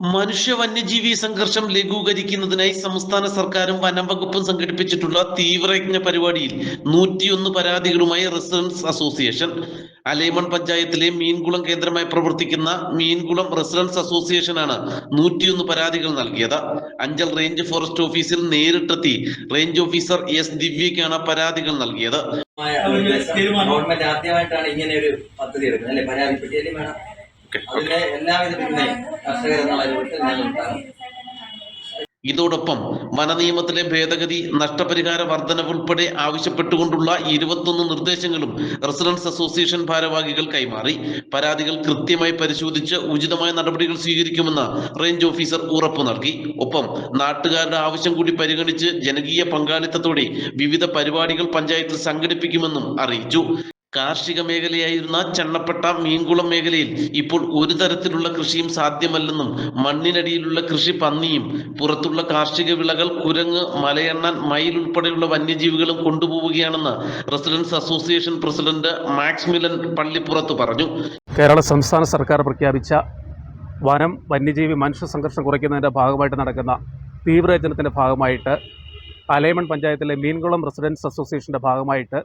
മനുഷ്യ വന്യജീവി സംഘർഷം ലഘൂകരിക്കുന്നതിനായി സംസ്ഥാന സർക്കാരും വനം വകുപ്പും സംഘടിപ്പിച്ചിട്ടുള്ള തീവ്രയജ്ഞ പരിപാടിയിൽ നൂറ്റിയൊന്ന് പരാതികളുമായി റെസിഡൻസ് അസോസിയേഷൻ അലൈമൺ പഞ്ചായത്തിലെ മീൻകുളം കേന്ദ്രമായി പ്രവർത്തിക്കുന്ന മീൻകുളം റെസിഡൻസ് അസോസിയേഷനാണ് നൂറ്റിയൊന്ന് പരാതികൾ നൽകിയത്. അഞ്ചൽ റേഞ്ച് ഫോറസ്റ്റ് ഓഫീസിൽ നേരിട്ടെത്തി റേഞ്ച് ഓഫീസർ എസ് ദിവ്യക്കാണ് പരാതികൾ നൽകിയത്. ഗവൺമെന്റ് ആദ്യമായിട്ടാണ് ഇങ്ങനെ ഒരു പദ്ധതി എടുക്കുന്നത് അല്ലെ? പരാതിപ്പെട്ടിയാലും വേണം. അതിന്റെ എല്ലാവിധ പിന്തുണയും കർഷകർ എന്നുള്ള രൂപത്തിൽ ഞങ്ങൾ ഇതോടൊപ്പം വനനിയമത്തിലെ ഭേദഗതി നഷ്ടപരിഹാര വർധനവ് ഉൾപ്പെടെ ആവശ്യപ്പെട്ടുകൊണ്ടുള്ള ഇരുപത്തൊന്ന് നിർദ്ദേശങ്ങളും റെസിഡൻസ് അസോസിയേഷൻ ഭാരവാഹികൾ കൈമാറി. പരാതികൾ കൃത്യമായി പരിശോധിച്ച് ഉചിതമായ നടപടികൾ സ്വീകരിക്കുമെന്ന് റേഞ്ച് ഓഫീസർ ഉറപ്പു നൽകി. ഒപ്പം നാട്ടുകാരുടെ ആവശ്യം കൂടി പരിഗണിച്ച് ജനകീയ പങ്കാളിത്തത്തോടെ വിവിധ പരിപാടികൾ പഞ്ചായത്തിൽ സംഘടിപ്പിക്കുമെന്നും അറിയിച്ചു. കാർഷിക മേഖലയായിരുന്ന ചണ്ണപ്പെട്ട മീൻകുളം മേഖലയിൽ ഇപ്പോൾ ഒരു തരത്തിലുള്ള കൃഷിയും സാധ്യമല്ലെന്നും മണ്ണിനടിയിലുള്ള കൃഷി പന്നിയും പുറത്തുള്ള കാർഷിക വിളകൾ കുരങ്ങ് മലയണ്ണൻ മയിൽ ഉൾപ്പെടെയുള്ള വന്യജീവികളും കൊണ്ടുപോവുകയാണെന്ന് residence association president Max Milan പള്ളിപ്പുറത്ത് പറഞ്ഞു. കേരള സംസ്ഥാന സർക്കാർ പ്രഖ്യാപിച്ച വനം വന്യജീവി മനുഷ്യ സംഘർഷം കുറയ്ക്കുന്നതിന്റെ ഭാഗമായിട്ട് നടക്കുന്ന തീവ്രയജ്ഞനത്തിന്റെ ഭാഗമായിട്ട് അലൈമൺ പഞ്ചായത്തിലെ മീൻകുളം റെസിഡൻസ് അസോസിയേഷന്റെ ഭാഗമായിട്ട്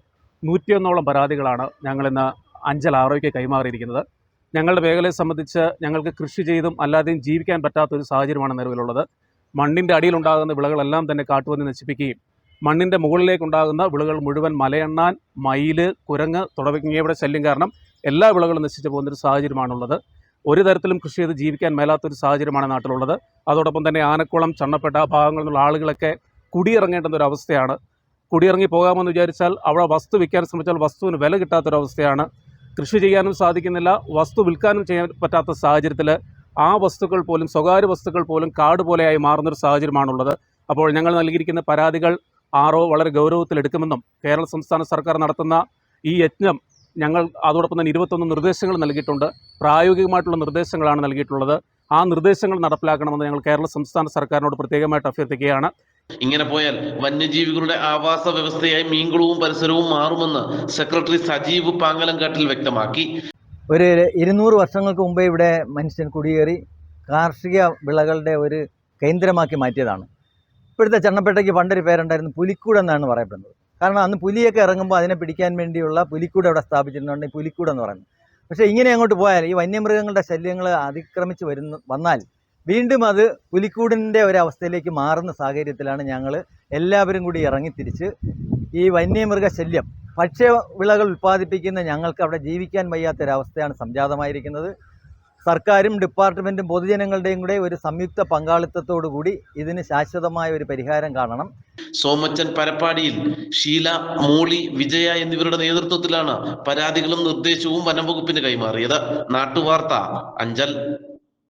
നൂറ്റിയൊന്നോളം പരാതികളാണ് ഞങ്ങളിന്ന് അഞ്ചൽ ആറോയ്ക്ക് കൈമാറിയിരിക്കുന്നത്. ഞങ്ങളുടെ മേഖലയെ സംബന്ധിച്ച് ഞങ്ങൾക്ക് കൃഷി ചെയ്തും അല്ലാതെയും ജീവിക്കാൻ പറ്റാത്ത പറ്റാത്തൊരു സാഹചര്യമാണ് നിലവിലുള്ളത്. മണ്ണിന്റെ അടിയിലുണ്ടാകുന്ന വിളകളെല്ലാം തന്നെ കാട്ടുപന്നി നശിപ്പിക്കുകയും മണ്ണിന്റെ മുകളിലേക്കുണ്ടാകുന്ന വിളകൾ മുഴുവൻ മലയെണ്ണാൻ മയിൽ കുരങ്ങ് തുടങ്ങിയവയുടെ ശല്യം കാരണം എല്ലാ വിളകളും നശിച്ചു പോകുന്നൊരു സാഹചര്യമാണുള്ളത്. ഒരു തരത്തിലും കൃഷി ചെയ്ത് ജീവിക്കാൻ മേലാത്തൊരു സാഹചര്യമാണ് നാട്ടിലുള്ളത്. അതോടൊപ്പം തന്നെ ആനക്കുളം ചണ്ണപ്പെട്ട ഭാഗങ്ങളിലുള്ള ആളുകളൊക്കെ കുടിയിറങ്ങേണ്ടുന്ന ഒരു അവസ്ഥയാണ് കുടിയിറങ്ങി പോകാമെന്ന് വിചാരിച്ചാൽ അവിടെ വസ്തു വിൽക്കാൻ ശ്രമിച്ചാൽ വസ്തുവിന് വില കിട്ടാത്തൊരവസ്ഥയാണ്. കൃഷി ചെയ്യാനും സാധിക്കുന്നില്ല വസ്തു വിൽക്കാനും ചെയ്യാൻ പറ്റാത്ത സാഹചര്യത്തിൽ ആ വസ്തുക്കൾ പോലും സ്വകാര്യ വസ്തുക്കൾ പോലും കാട് പോലെയായി മാറുന്നൊരു സാഹചര്യമാണുള്ളത്. അപ്പോൾ ഞങ്ങൾ നൽകിയിരിക്കുന്ന പരാതികൾ ആറോ വളരെ ഗൗരവത്തിലെടുക്കുമെന്നും കേരള സംസ്ഥാന സർക്കാർ നടത്തുന്ന ഈ യജ്ഞം ഞങ്ങൾ അതോടൊപ്പം തന്നെ ഇരുപത്തൊന്ന് നിർദ്ദേശങ്ങൾ നൽകിയിട്ടുണ്ട്. പ്രായോഗികമായിട്ടുള്ള നിർദ്ദേശങ്ങളാണ് നൽകിയിട്ടുള്ളത്. ആ നിർദ്ദേശങ്ങൾ നടപ്പിലാക്കണമെന്ന് ഞങ്ങൾ കേരള സംസ്ഥാന സർക്കാരിനോട് പ്രത്യേകമായിട്ട് അഭ്യർത്ഥിക്കുകയാണ്. ഇങ്ങനെ പോയാൽ വന്യജീവികളുടെ ആവാസ വ്യവസ്ഥയായി മീൻകുളവും പരിസരവും മാറുമെന്ന് സെക്രട്ടറി സജീവ് പാങ്ങലങ്കാട്ടിൽ വ്യക്തമാക്കി. ഒരു ഇരുന്നൂറ് വർഷങ്ങൾക്ക് മുമ്പേ ഇവിടെ മനുഷ്യൻ കുടിയേറി കാർഷിക വിളകളുടെ ഒരു കേന്ദ്രമാക്കി മാറ്റിയതാണ്. ഇപ്പോഴത്തെ ചണ്ണപ്പേട്ടയ്ക്ക് പണ്ടൊരു പേരുണ്ടായിരുന്നു പുലിക്കൂട് എന്നാണ് പറയപ്പെടുന്നത്. കാരണം അന്ന് പുലിയൊക്കെ ഇറങ്ങുമ്പോൾ അതിനെ പിടിക്കാൻ വേണ്ടിയുള്ള പുലിക്കൂട് അവിടെ സ്ഥാപിച്ചിട്ടുണ്ട് ഈ പുലിക്കൂട് എന്ന് പറയുന്നത്. പക്ഷേ ഇങ്ങനെ അങ്ങോട്ട് പോയാൽ ഈ വന്യമൃഗങ്ങളുടെ ശല്യങ്ങൾ അതിക്രമിച്ച് വരുന്ന വന്നാൽ വീണ്ടും അത് പുലിക്കൂടിന്റെ ഒരു അവസ്ഥയിലേക്ക് മാറുന്ന സാഹചര്യത്തിലാണ് ഞങ്ങൾ എല്ലാവരും കൂടി ഇറങ്ങിത്തിരിച്ച് ഈ വന്യമൃഗ ശല്യം ഭക്ഷ്യ വിളകൾ ഉൽപ്പാദിപ്പിക്കുന്ന ഞങ്ങൾക്ക് അവിടെ ജീവിക്കാൻ വയ്യാത്തൊരവസ്ഥയാണ് സംജാതമായിരിക്കുന്നത്. സർക്കാരും ഡിപ്പാർട്ട്മെന്റും പൊതുജനങ്ങളുടെയും കൂടെ ഒരു സംയുക്ത പങ്കാളിത്തത്തോടു കൂടി ഇതിന് ശാശ്വതമായ ഒരു പരിഹാരം കാണണം. സോമച്ചൻ പരപ്പാടിയിൽ ഷീല മോളി വിജയ എന്നിവരുടെ നേതൃത്വത്തിലാണ് പരാതികളും നിർദ്ദേശവും വനംവകുപ്പിന് കൈമാറിയത്. നാട്ടുവാർത്ത അഞ്ചൽ.